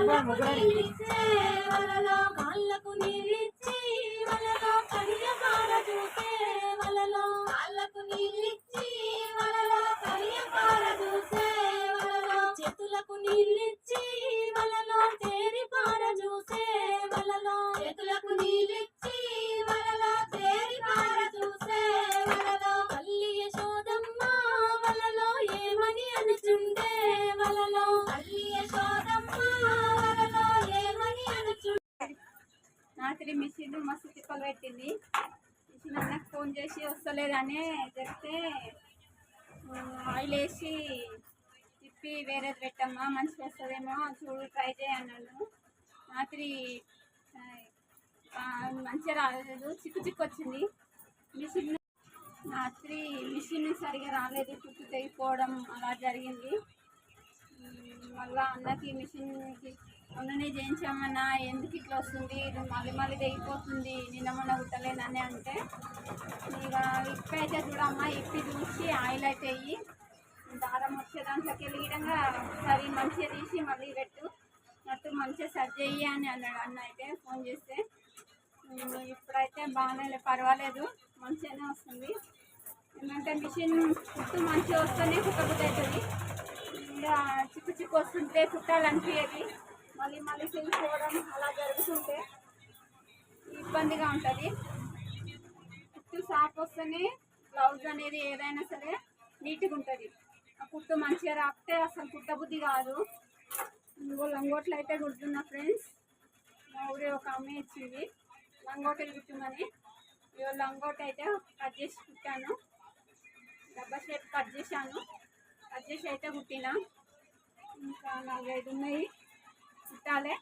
వలలో కాళ్ళకు నీళ్ళిచ్చే వలలో వలలో కడియపార చూసే వలలో కాళ్ళకు నీళ్ళిచ్చి వలలో కడియపార చూసే వలలో చేతులకు నీళ్ళిచ్చి రాత్రి మస్తు తిప్పలు పెట్టింది మిషన్ ఫోన్ చేసి వస్తలేదని చెప్తే ఆయిల్ వేసి తిప్పి వేరేది పెట్టమ్మా మంచిగా వస్తుందేమో చూడు ట్రై చేయన్నాను రాత్రి మంచిగా రాలేదు చిక్కు చిక్కు వచ్చింది. మిషన్ రాత్రి మిషన్ సరిగా రాలేదు చుట్టూ తెగిపోవడం అలా జరిగింది. మళ్ళా అన్నకి మిషన్కి మొన్ననే చేయించామన్నా ఎందుకు ఇట్లా వస్తుంది? ఇది మళ్ళీ మళ్ళీ తెగిపోతుంది నిన్న మొన్న కుట్టలేనని అంటే ఇక ఇప్పి అయితే చూడమ్మా ఇప్పి చూసి ఆయిల్ అయితే అయ్యి దారం వచ్చే దాంట్లోకి వెళ్ళి విధంగా సరి మంచిగా తీసి మళ్ళీ పెట్టు. నట్టు మంచిగా సరి చెయ్యి అని అన్నాడు అన్న అయితే ఫోన్ చేస్తే. ఇప్పుడైతే బాగానే పర్వాలేదు మంచిగానే వస్తుంది. ఏంటంటే మిషన్ కుట్టు మంచిగా వస్తేనే కుట్టబుద్ధి అవుతుంది. చిక్కు చిక్కు వస్తుంటే చుట్టాలనిపించేది మళ్ళీ మళ్ళీ చూసుకోవడం అలా జరుగుతుంటే ఇబ్బందిగా ఉంటుంది. కుట్టు సాఫ్ వస్తేనే బ్లౌజ్ అనేది ఏదైనా సరే నీట్గా ఉంటుంది. ఆ కుట్టు మంచిగా రాపితే అసలు కుట్టబుద్ధి కాదు. ఇంకో లంగోట్లు అయితే కుడుతున్నా ఫ్రెండ్స్. మా ఊరే ఒక అమ్మాయి ఇచ్చింది. లంగోటలు కుట్టమని ఇవో లంగోట్ అయితే కట్ చేసి కుట్టాను. డబ్బా షేప్ కట్ చేశాను. కట్ చేసి అయితే కుట్టినా. ఇంకా నాలుగైదు ఉన్నాయి. చుట్టాలే.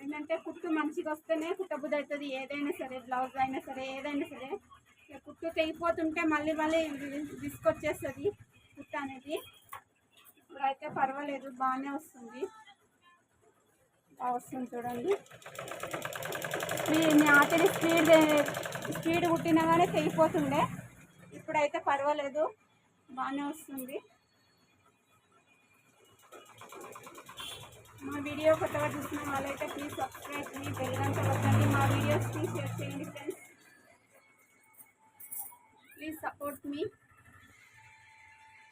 ఏంటంటే కుట్టు మంచిగా వస్తేనే కుట్టబుద్ధి అవుతుంది ఏదైనా సరే బ్లౌజ్ అయినా సరే ఏదైనా సరే. కుట్టు తెగిపోతుంటే మళ్ళీ మళ్ళీ తీసుకొచ్చేస్తుంది కుట్టు అనేది. ఇప్పుడైతే పర్వాలేదు బాగానే వస్తుంది. వస్తుంది చూడండి. మీ ఆఖరి స్పీడ్ స్పీడ్ కుట్టినా కానీ తెగిపోతుండే. ఇప్పుడైతే పర్వాలేదు బాగానే వస్తుంది. మా వీడియో కొత్తగా చూసిన వాళ్ళైతే ప్లీజ్ సబ్స్క్రైబ్ మీ బెల్లంతా వద్దండి మా వీడియోస్ని షేర్ చేయండి ఫ్రెండ్స్ ప్లీజ్ సపోర్ట్ మీ